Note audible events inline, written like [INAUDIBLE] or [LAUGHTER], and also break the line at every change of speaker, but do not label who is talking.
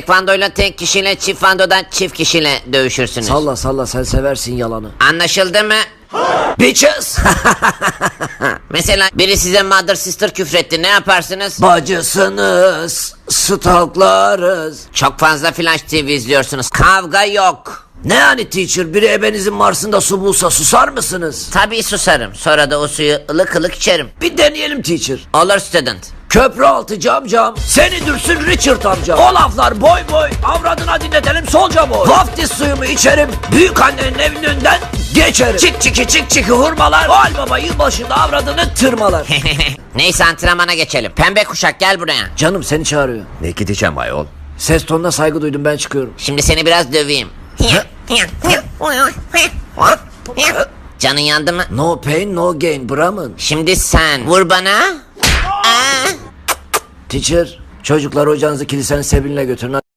Tekvandoyla tek kişiyle, çift vandodan çift kişiyle dövüşürsünüz.
Salla salla sen seversin yalanı.
Anlaşıldı mı?
Bitches. [LAUGHS]
Mesela biri size mother sister küfretti ne yaparsınız?
Bacısınız. Stalklarız.
Çok fazla Flash TV izliyorsunuz. Kavga yok.
Ne yani teacher biri ebenizin Mars'ında su bulsa susar mısınız?
Tabii susarım. Sonra da o suyu ılık ılık içerim.
Bir deneyelim teacher.
Olur student.
Köprü altı cam cam. Seni dürsün Richard amca. O laflar boy boy. Avradına dinletelim solca boy. Vaftiz suyumu içerim. Büyük annenin evinin önünden geçerim. Çık çıkı çık çıkı hurmalar. Noel Baba yılbaşında avradını tırmalar. [LAUGHS]
Neyse antrenmana geçelim. Pembe kuşak gel buraya.
Canım seni çağırıyor.
Ne gideceğim ayol?
Ses tonuna saygı duydum ben çıkıyorum.
Şimdi seni biraz döveyim. Canın yandı mı?
No pain no gain Brahman.
Şimdi sen vur bana. Aa!
Teacher çocuklar hocanızı kilisenin sebinle götürün.